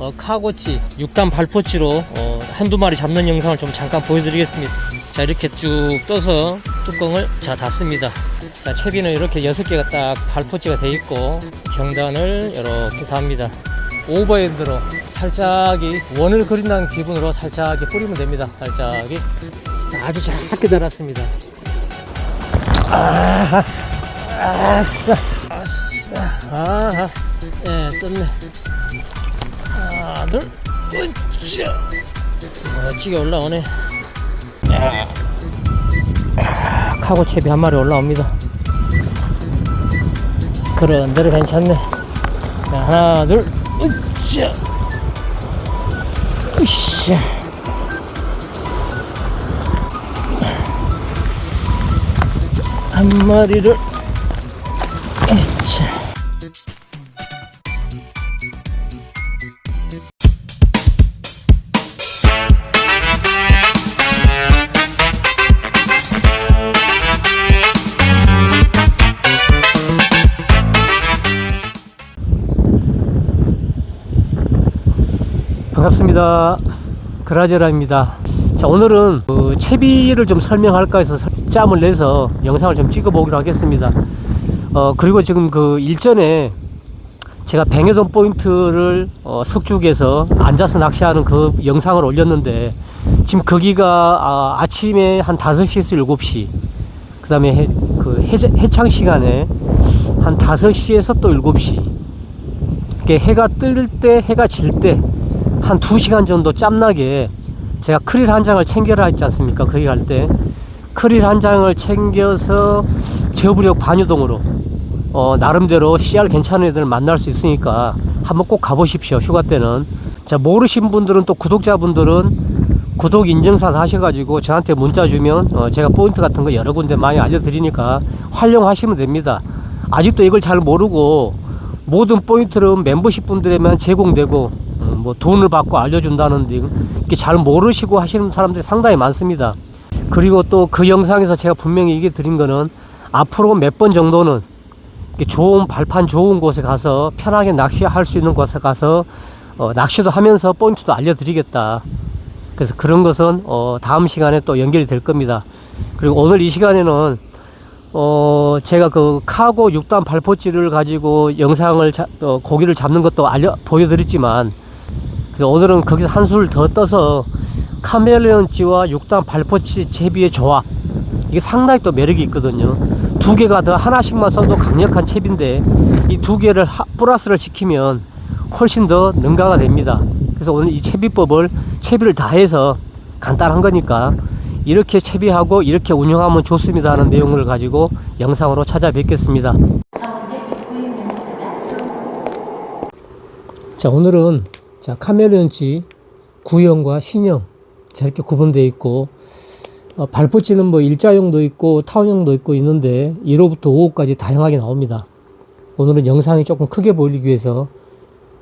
어, 카고치 6단 발포치로 어, 한두 마리 잡는 영상을 좀 잠깐 보여드리겠습니다. 자 이렇게 쭉 떠서 뚜껑을 자 닫습니다. 자 채비는 이렇게 6개가 딱 발포치가 돼 있고 경단을 이렇게 답니다. 오버핸드로 살짝이 원을 그린다는 기분으로 살짝이 뿌리면 됩니다. 살짝이 아주 작게 달았습니다. 아하, 아싸, 아싸, 아하, 예, 떴네. 하나, 둘, 으쌰. 멋지게 올라오네. 야. 아, 카고 채비 한 마리 올라옵니다. 그런 대로 괜찮네. 자, 하나, 둘, 으쌰. 으쌰. 한 마리를 에차. 반갑습니다. 그라제라입니다. 자, 오늘은 그 채비를 좀 설명할까 해서 설- 짬을 내서 영상을 좀 찍어보기로 하겠습니다. 어, 그리고 지금 그 일전에 제가 뱅여돈 포인트를 어, 석죽에서 앉아서 낚시하는 그 영상을 올렸는데 지금 거기가 아, 아침에 한 5시에서 7시 그 다음에 해, 그 해, 해창 시간에 한 5시에서 또 7시 이렇게 해가 뜰 때 해가 질 때 한 2시간 정도 짬나게 제가 크릴 한 장을 챙겨라 했지 않습니까? 거기 갈 때. 크릴 한 장을 챙겨서 저부력 반유동으로 어, 나름대로 CR 괜찮은 애들 만날 수 있으니까 한번 꼭 가보십시오 휴가 때는. 자 모르신 분들은 또 구독자분들은 구독 인증사 다 하셔가지고 저한테 문자 주면 어, 제가 포인트 같은 거 여러 군데 많이 알려드리니까 활용하시면 됩니다. 아직도 이걸 잘 모르고 모든 포인트는 멤버십 분들에만 제공되고 어, 뭐 돈을 받고 알려준다는데 이렇게 잘 모르시고 하시는 사람들이 상당히 많습니다 그리고 또 그 영상에서 제가 분명히 얘기 드린 거는 앞으로 몇 번 정도는 좋은 발판 좋은 곳에 가서 편하게 낚시할 수 있는 곳에 가서 어, 낚시도 하면서 포인트도 알려드리겠다. 그래서 그런 것은 어, 다음 시간에 또 연결이 될 겁니다. 그리고 오늘 이 시간에는 어, 제가 그 카고 6단 발포찌를 가지고 영상을 자, 어, 고기를 잡는 것도 알려 보여드렸지만 오늘은 거기서 한술 더 떠서 카멜레온찌와 6단 발포치 채비의 조합 이게 상당히 또 매력이 있거든요. 두 개가 더 하나씩만 써도 강력한 채비인데 이 두 개를 하- 플러스를 시키면 훨씬 더 능가가 됩니다. 그래서 오늘 이 채비법을 채비를 다 해서 간단한 거니까 이렇게 채비하고 이렇게 운영하면 좋습니다 하는 내용을 가지고 영상으로 찾아뵙겠습니다. 자 오늘은 자 카멜레온치 구형과 신형 자 이렇게 구분되어 있고 어, 발포치는 뭐 일자형도 있고 타원형도 있고 있는데 1호부터 5호까지 다양하게 나옵니다. 오늘은 영상이 조금 크게 보이기 위해서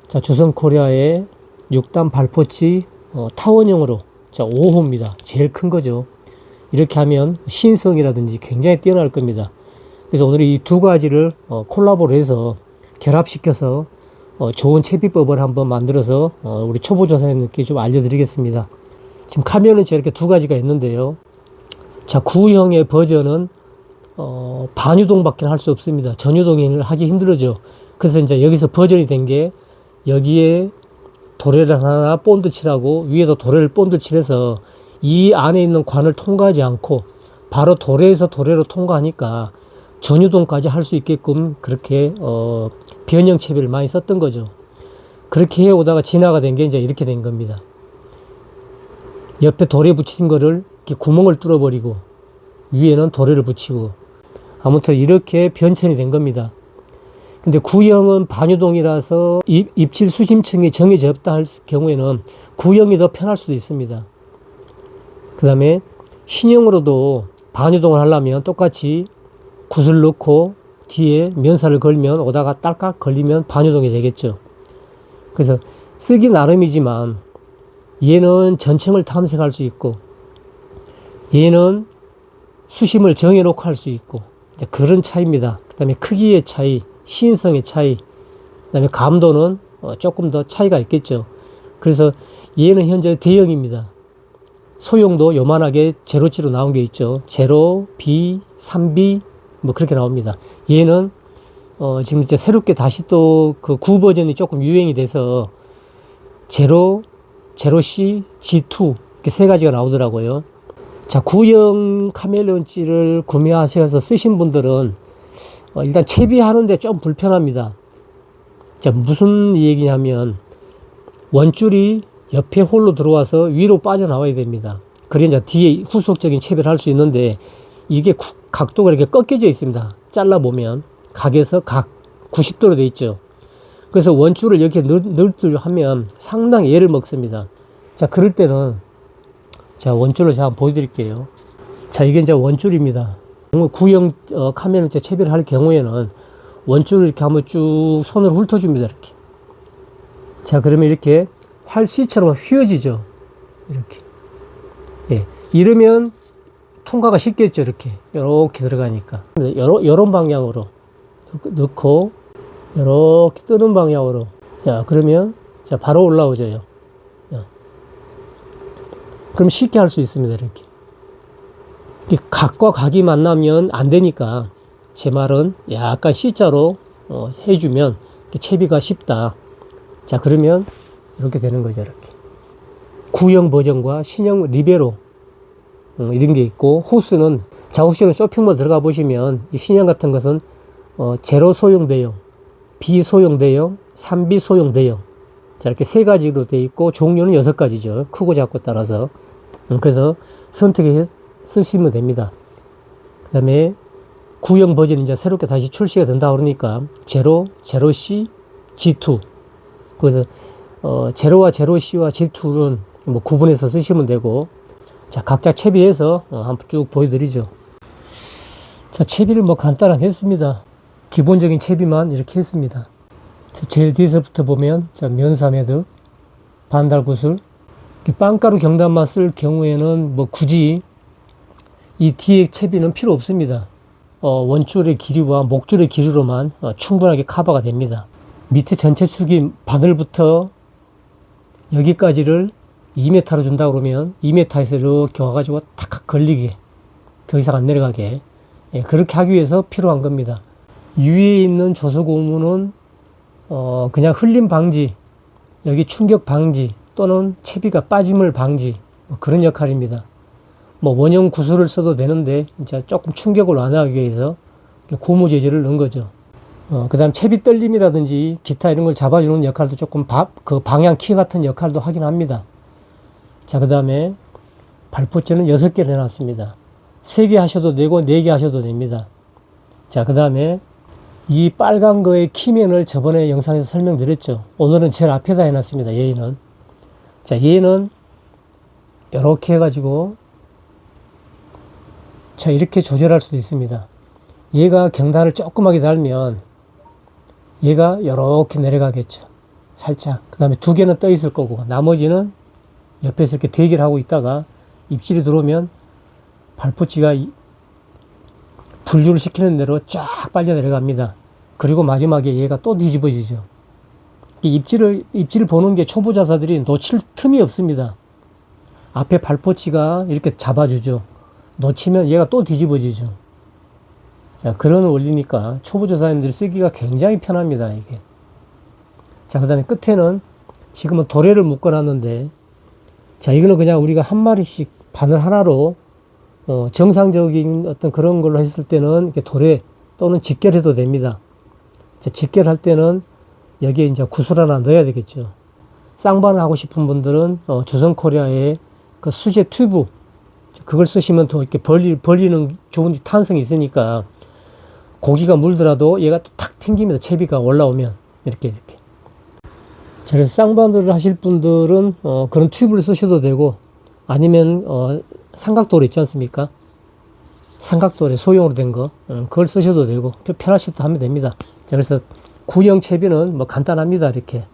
자 주성 코리아의 6단 발포치 어, 타원형으로 자 5호입니다. 제일 큰 거죠. 이렇게 하면 신성이라든지 굉장히 뛰어날 겁니다. 그래서 오늘 이 두 가지를 어, 콜라보를 해서 결합시켜서 어, 좋은 채비법을 한번 만들어서 어, 우리 초보 조사님께 좀 알려드리겠습니다. 지금 카면은 이렇게 두 가지가 있는데요. 자, 구형의 버전은 어, 반유동밖에 할 수 없습니다. 전유동을 하기 힘들어져. 그래서 이제 여기서 버전이 된 게 여기에 도래를 하나 본드 칠하고 위에도 도래를 본드 칠해서 이 안에 있는 관을 통과하지 않고 바로 도래에서 도래로 통과하니까 전유동까지 할 수 있게끔 그렇게 어, 변형 채비를 많이 썼던 거죠. 그렇게 해 오다가 진화가 된 게 이제 이렇게 된 겁니다. 옆에 도래 붙인 거를 구멍을 뚫어버리고 위에는 도래를 붙이고 아무튼 이렇게 변천이 된 겁니다. 근데 구형은 반유동이라서 입, 입질 수심층이 정해져 없다 할 경우에는 구형이 더 편할 수도 있습니다. 그 다음에 신형으로도 반유동을 하려면 똑같이 굿을 넣고 뒤에 면사를 걸면 오다가 딸깍 걸리면 반유동이 되겠죠. 그래서 쓰기 나름이지만 얘는 전층을 탐색할 수 있고 얘는 수심을 정해놓고 할 수 있고 그런 차이입니다. 그 다음에 크기의 차이, 시인성의 차이, 그 다음에 감도는 어, 조금 더 차이가 있겠죠. 그래서 얘는 현재 대형입니다. 소형도 요만하게 제로치로 나온 게 있죠. 제로, B, 3B 뭐 그렇게 나옵니다. 얘는 어 지금 이제 새롭게 다시 또 그 구 버전이 조금 유행이 돼서 제로, 제로 C, G2 이렇게 세 가지가 나오더라고요. 자, 구형 카멜레온찌를 구매하셔서 쓰신 분들은 어, 일단 채비하는데 좀 불편합니다. 자, 무슨 얘기냐면 원줄이 옆에 홀로 들어와서 위로 빠져나와야 됩니다. 그래야 이제 뒤에 후속적인 채비를 할 수 있는데 이게 구- 각도가 이렇게 꺾여져 있습니다. 잘라보면 각에서 각 90도로 돼 있죠. 그래서 원줄을 이렇게 늘들려 하면 상당히 애를 먹습니다. 자, 그럴 때는 자, 원줄을 제가 보여드릴게요. 자, 이게 이제 원줄입니다. 구형 어, 카메라 이제 채비를 할 경우에는 원줄을 이렇게 한번 쭉 손으로 훑어줍니다. 이렇게. 자, 그러면 이렇게 활 C처럼 휘어지죠. 이렇게. 예. 이러면 통과가 쉽겠죠. 이렇게. 이렇게 들어가니까. 여러, 여러 방향으로 넣고, 이렇게 뜨는 방향으로. 자, 그러면, 자, 바로 올라오죠. 자. 그럼 쉽게 할 수 있습니다. 이렇게. 이 각과 각이 만나면 안 되니까 제 말은 약간 C자로 어, 해주면 채비가 쉽다. 자, 그러면 이렇게 되는 거죠. 이렇게. 구형 버전과 신형 리베로 어, 이런 게 있고 호스는 자 호스는 쇼핑몰 들어가 보시면 이 신형 같은 것은 어, 제로 소형 대용, 비소형 대용, 3비 소형 대용 자 이렇게 세 가지로 돼 있고 종류는 여섯 가지죠. 크고 작고 따라서 음, 그래서 선택해 쓰시면 됩니다. 그 다음에 구형 버전이 이제 새롭게 다시 출시가 된다 그러니까 제로, 제로 C, G2 그래서 어, 제로와 제로 C와 G2는 뭐 구분해서 쓰시면 되고 자 각자 채비해서 어, 한번 쭉 보여드리죠. 자 채비를 뭐 간단하게 했습니다. 기본적인 채비만 이렇게 했습니다. 자, 제일 뒤에서부터 보면 자 면사매듭, 반달구슬, 빵가루 경단만 쓸 경우에는 뭐 굳이 이 뒤에 채비는 필요 없습니다. 어, 원줄의 길이와 목줄의 길이로만 어, 충분하게 커버가 됩니다. 밑에 전체 축이 바늘부터 여기까지를 2m로 준다 그러면 2m에서 이렇게 와가지고 탁 걸리게 더 이상 안 내려가게 예, 그렇게 하기 위해서 필요한 겁니다. 위에 있는 조수 고무는 어, 그냥 흘림 방지, 여기 충격 방지 또는 채비가 빠짐을 방지 뭐 그런 역할입니다. 뭐 원형 구슬을 써도 되는데 이제 조금 충격을 완화하기 위해서 고무 재질을 넣은 거죠. 어, 그 다음 채비 떨림이라든지 기타 이런 걸 잡아주는 역할도 조금 바, 그 방향 키 같은 역할도 하긴 합니다. 자, 그 다음에 발포체는 6개를 해놨습니다. 3개 하셔도 되고 4개 하셔도 됩니다. 자, 그 다음에 이 빨간 거의 키면을 저번에 영상에서 설명드렸죠. 오늘은 제일 앞에다 해놨습니다. 얘는. 자, 얘는 이렇게 해가지고 자, 이렇게 조절할 수도 있습니다. 얘가 경단을 조그맣게 달면 얘가 이렇게 내려가겠죠. 살짝. 그 다음에 두 개는 떠 있을 거고, 나머지는 옆에서 이렇게 대기를 하고 있다가 입질이 들어오면 발포치가 이- 분류를 시키는 대로 쫙 빨려 내려갑니다. 그리고 마지막에 얘가 또 뒤집어지죠. 이 입질을, 입질을 보는 게 초보자사들이 놓칠 틈이 없습니다. 앞에 발포치가 이렇게 잡아주죠. 놓치면 얘가 또 뒤집어지죠. 자, 그런 원리니까 초보조사님들이 쓰기가 굉장히 편합니다, 이게. 자, 그 다음에 끝에는 지금은 도래를 묶어놨는데, 자, 이거는 그냥 우리가 한 마리씩 바늘 하나로, 어, 정상적인 어떤 그런 걸로 했을 때는 이렇게 도래 또는 직결해도 됩니다. 자, 직결할 때는 여기에 이제 구슬 하나 넣어야 되겠죠. 쌍반을 하고 싶은 분들은, 어, 주성 코리아의 그 수제 튜브, 그걸 쓰시면 더 이렇게 벌리, 벌리는 좋은 탄성이 있으니까 고기가 물더라도 얘가 또 탁 튕기면서 채비가 올라오면 이렇게 이렇게. 자, 그래서 쌍반도를 하실 분들은 어, 그런 튜브를 쓰셔도 되고 아니면 어, 삼각도로 있지 않습니까? 삼각도에 소형으로 된 거, 음, 그걸 쓰셔도 되고 편하실 때 하면 됩니다. 자, 그래서 구형 채비는 뭐 간단합니다. 이렇게.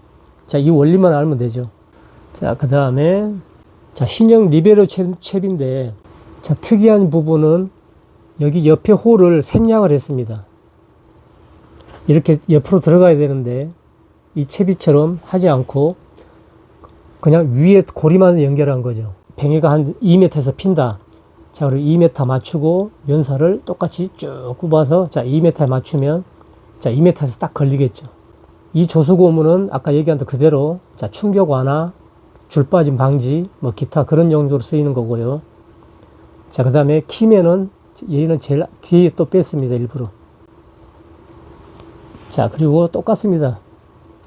자, 이 원리만 알면 되죠. 자, 그 다음에 자, 신형 리베로 채, 채비인데 자, 특이한 부분은 여기 옆에 홀을 생략을 했습니다. 이렇게 옆으로 들어가야 되는데 이 채비처럼 하지 않고 그냥 위에 고리만 연결한 거죠. 뱅에가 한 2m에서 핀다. 자, 그리고 2m 맞추고 면사를 똑같이 쭉 굽어서 자, 2m에 맞추면 자, 2m에서 딱 걸리겠죠. 이 조수 고무는 아까 얘기한 대 그대로 자, 충격 완화, 줄 빠짐 방지, 뭐 기타 그런 용도로 쓰이는 거고요. 자, 그 다음에 키면은 얘는 제일 뒤에 또 뺐습니다, 일부러. 자, 그리고 똑같습니다.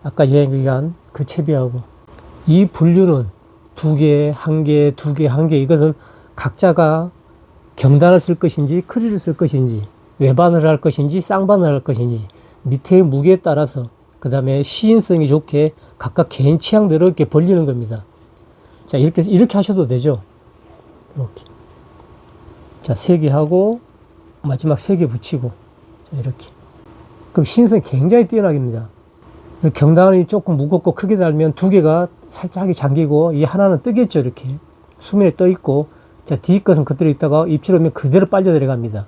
아까 얘기한 그 채비하고. 이 분류는 두 개, 한 개, 두 개, 한 개, 이것은 각자가 경단을 쓸 것인지, 크리를 쓸 것인지, 외반을 할 것인지, 쌍반을 할 것인지, 밑에의 무게에 따라서, 그 다음에 시인성이 좋게 각각 개인 취향대로 이렇게 벌리는 겁니다. 자, 이렇게, 이렇게 하셔도 되죠. 이렇게. 자, 세 개 하고, 마지막 세 개 붙이고, 자, 이렇게. 그럼 시인성이 굉장히 뛰어나깁니다. 경단이 조금 무겁고 크게 달면 두 개가 살짝 잠기고 이 하나는 뜨겠죠 이렇게. 수면에 떠 있고. 자 뒤 것은 그대로 있다가 입질 오면 그대로 빨려 내려갑니다.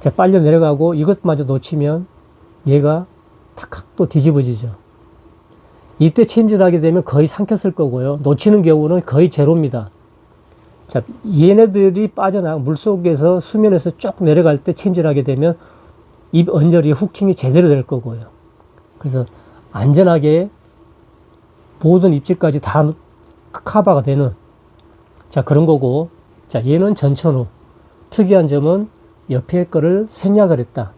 자 빨려 내려가고 이것마저 놓치면 얘가 탁탁 또 뒤집어지죠. 이때 챔질하게 되면 거의 삼켰을 거고요. 놓치는 경우는 거의 제로입니다. 자 얘네들이 빠져나 물속에서 수면에서 쭉 내려갈 때 챔질하게 되면 입 언저리 후킹이 제대로 될 거고요 그래서 안전하게 모든 입질까지 다 커버가 되는 자 그런 거고 자 얘는 전천후. 특이한 점은 옆에 거를 생략을 했다.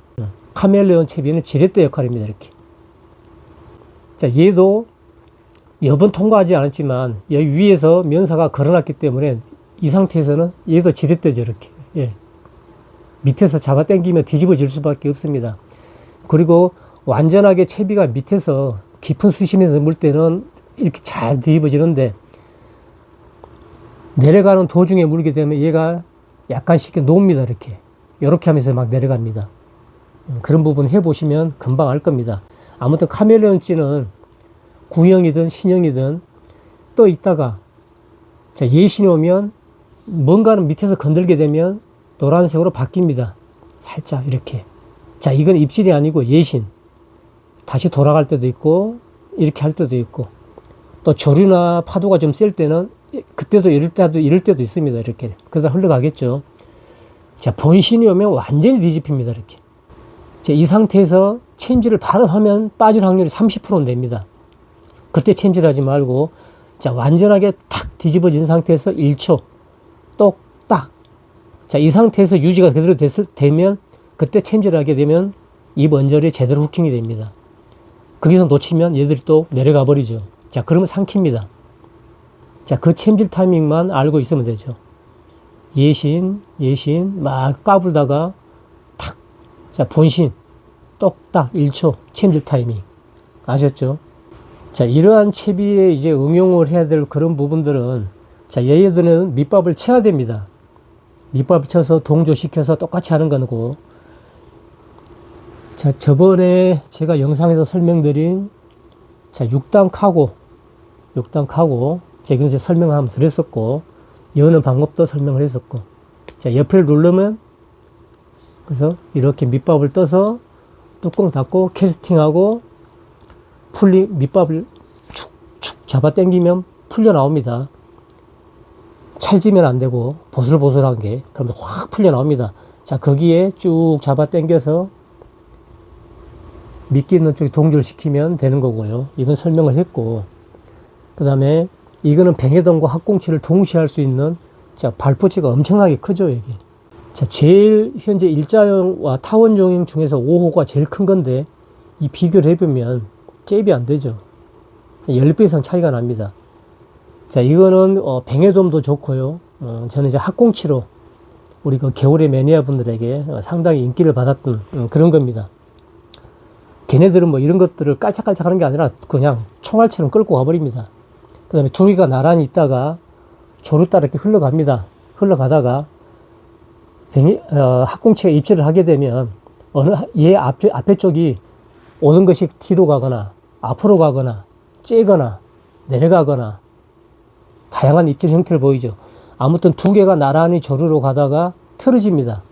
카멜레온 채비는 지렛대 역할입니다 이렇게. 자 얘도 여번 통과하지 않았지만 여기 위에서 면사가 걸어놨기 때문에 이 상태에서는 얘도 지렛대죠 이렇게. 예. 밑에서 잡아 당기면 뒤집어질 수밖에 없습니다. 그리고 완전하게 채비가 밑에서 깊은 수심에서 물 때는 이렇게 잘 뒤집어지는데 내려가는 도중에 물게 되면 얘가 약간씩 녹습니다 이렇게. 이렇게 하면서 막 내려갑니다. 음, 그런 부분 해보시면 금방 알 겁니다. 아무튼 카멜레온 찌는 구형이든 신형이든 떠 있다가 자 예신이 오면 뭔가는 밑에서 건들게 되면 노란색으로 바뀝니다. 살짝 이렇게. 자 이건 입질이 아니고 예신 다시 돌아갈 때도 있고 이렇게 할 때도 있고. 또 조류나 파도가 좀 셀 때는 그때도 이럴 때도 이럴 때도 있습니다 이렇게. 그러다 흘러가겠죠. 자 본신이 오면 완전히 뒤집힙니다 이렇게. 자, 이 상태에서 챔질을 바로 하면 빠질 확률이 30%는 됩니다. 그때 챔질하지 말고 자 완전하게 탁 뒤집어진 상태에서 1초 똑딱. 자이 상태에서 유지가 그대로 됐을 되면 그때 챔질하게 되면 이 먼저리 제대로 후킹이 됩니다 거기서 놓치면 얘들이 또 내려가 버리죠. 자, 그러면 삼킵니다. 자, 그 챔질 타이밍만 알고 있으면 되죠. 예신, 예신, 막 까불다가 탁. 자, 본신, 똑딱 1초 챔질 타이밍. 아셨죠? 자, 이러한 채비에 이제 응용을 해야 될 그런 부분들은 자, 얘들은 밑밥을 쳐야 됩니다. 밑밥을 쳐서 동조시켜서 똑같이 하는 거고 자, 저번에 제가 영상에서 설명드린 자, 6단 카고, 6단 카고, 제가 설명을 한번 드렸었고, 여는 방법도 설명을 했었고, 자, 옆을 누르면, 그래서 이렇게 밑밥을 떠서 뚜껑 닫고 캐스팅하고 풀리, 밑밥을 축축 잡아 당기면 풀려 나옵니다. 찰지면 안 되고, 보슬보슬한 게, 그러면 확 풀려 나옵니다. 자, 거기에 쭉 잡아 당겨서 미끼 있는 쪽에 동절시키면 되는 거고요. 이건 설명을 했고, 그 다음에 이거는 뱅에돔과 학꽁치를 동시에 할 수 있는 자, 발포치가 엄청나게 크죠, 여기. 자, 제일 현재 일자형과 타원종 중에서 5호가 제일 큰 건데, 이 비교를 해보면 잽이 안 되죠. 10배 이상 차이가 납니다. 자, 이거는, 어, 뱅에돔도 좋고요. 어, 저는 이제 학꽁치로 우리 그 겨울의 매니아 분들에게 상당히 인기를 받았던 음, 그런 겁니다. 걔네들은 뭐 이런 것들을 깔짝깔짝 하는 게 아니라 그냥 총알처럼 끌고 가버립니다. 그 다음에 두 개가 나란히 있다가 조루 따라 이렇게 흘러갑니다. 흘러가다가 뱅이, 어, 학꽁치가 입질을 하게 되면 어느 얘 앞에 앞에 쪽이 오는 것이 뒤로 가거나 앞으로 가거나 째거나 내려가거나 다양한 입질 형태를 보이죠. 아무튼 두 개가 나란히 조르로 가다가 틀어집니다.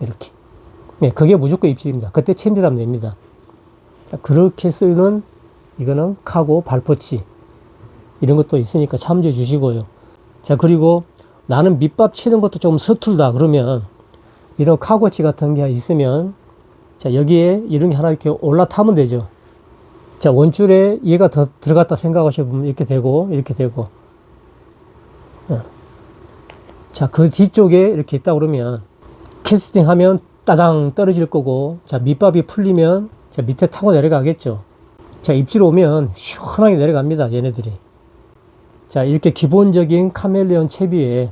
이렇게. 네, 그게 무조건 입질입니다. 그때 챔질하면 됩니다. 자, 그렇게 쓰는 이거는 카고 발포치. 이런 것도 있으니까 참조해 주시고요. 자, 그리고 나는 밑밥 치는 것도 좀 서툴다. 그러면 이런 카고치 같은 게 있으면 자, 여기에 이런 게 하나 이렇게 올라타면 되죠. 자, 원줄에 얘가 더 들어갔다 생각하셔 보면 이렇게 되고, 이렇게 되고. 어. 자, 그 뒤쪽에 이렇게 있다 그러면 캐스팅 하면 따당 떨어질 거고, 자, 밑밥이 풀리면 자, 밑에 타고 내려가겠죠. 자, 입질 오면 시원하게 내려갑니다. 얘네들이. 자, 이렇게 기본적인 카멜레온 채비에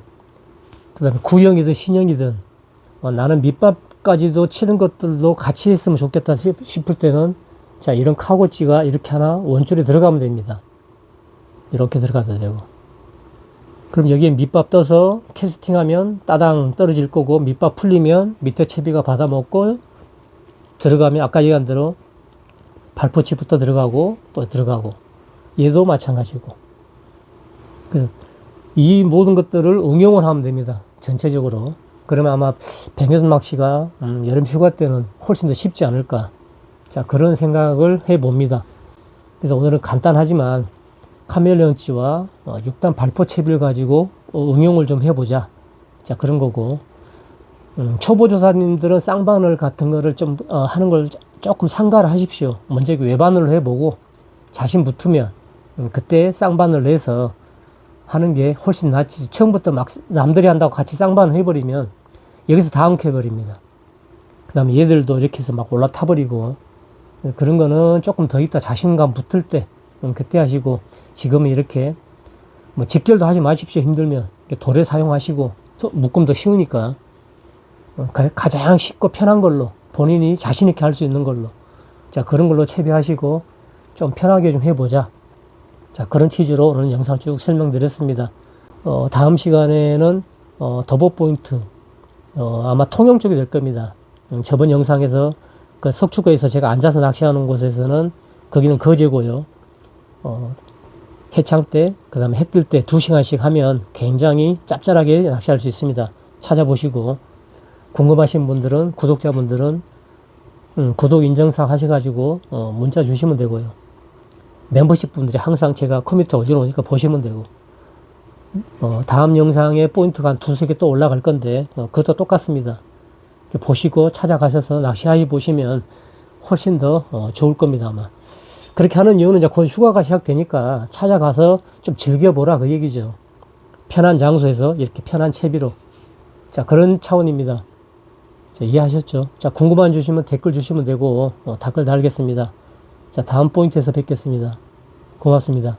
그 다음에 구형이든 신형이든 어, 나는 밑밥까지도 치는 것들도 같이 했으면 좋겠다 싶- 싶을 때는 자, 이런 카고찌가 이렇게 하나 원줄에 들어가면 됩니다. 이렇게 들어가도 되고. 그럼 여기에 밑밥 떠서 캐스팅하면 따당 떨어질 거고 밑밥 풀리면 밑에 채비가 받아먹고 들어가면 아까 얘기한 대로 발포치부터 들어가고 또 들어가고 얘도 마찬가지고. 그래서 이 모든 것들을 응용을 하면 됩니다 전체적으로. 그러면 아마 백여돈 낚시가 음, 여름 휴가 때는 훨씬 더 쉽지 않을까. 자 그런 생각을 해 봅니다. 그래서 오늘은 간단하지만 카멜레온치와 어, 6단 발포 채비를 가지고 어, 응용을 좀 해보자. 자 그런 거고 음, 초보 조사님들은 쌍바늘 같은 거를 좀 어, 하는 걸 조- 조금 상가를 하십시오. 먼저 그 외바늘을 해보고 자신 붙으면 음, 그때 쌍바늘 내서 하는 게 훨씬 낫지. 처음부터 막 남들이 한다고 같이 쌍바늘 해버리면 여기서 다 엉켜버립니다. 그 다음에 얘들도 이렇게 해서 막 올라타버리고 음, 그런 거는 조금 더 있다 자신감 붙을 때 음, 그때 하시고 지금은 이렇게 뭐 직결도 하지 마십시오. 힘들면 도래 사용하시고 또 묶음도 쉬우니까 어, 가- 가장 쉽고 편한 걸로 본인이 자신 있게 할 수 있는 걸로. 자 그런 걸로 채비하시고 좀 편하게 좀 해보자. 자 그런 취지로 오늘 영상 쭉 설명드렸습니다. 어, 다음 시간에는 어, 더보 포인트 어, 아마 통영 쪽이 될 겁니다. 음, 저번 영상에서 그 석축구에서 제가 앉아서 낚시하는 곳에서는 거기는 거제고요. 어, 해창 때, 그 다음에 해 뜰 때 두 시간씩 하면 굉장히 짭짤하게 낚시할 수 있습니다. 찾아보시고, 궁금하신 분들은, 구독자분들은, 음, 구독 인증상 하셔가지고, 어, 문자 주시면 되고요. 멤버십 분들이 항상 제가 컴퓨터 올려놓으니까 보시면 되고, 어, 다음 영상에 포인트가 한 두세 개 또 올라갈 건데, 어, 그것도 똑같습니다. 보시고 찾아가셔서 낚시해 보시면 훨씬 더 어, 좋을 겁니다, 아마. 그렇게 하는 이유는 이제 곧 휴가가 시작되니까 찾아가서 좀 즐겨보라 그 얘기죠. 편한 장소에서 이렇게 편한 채비로. 자, 그런 차원입니다. 자, 이해하셨죠? 자, 궁금한 주시면 댓글 주시면 되고, 어, 댓글 달겠습니다. 자, 다음 포인트에서 뵙겠습니다. 고맙습니다.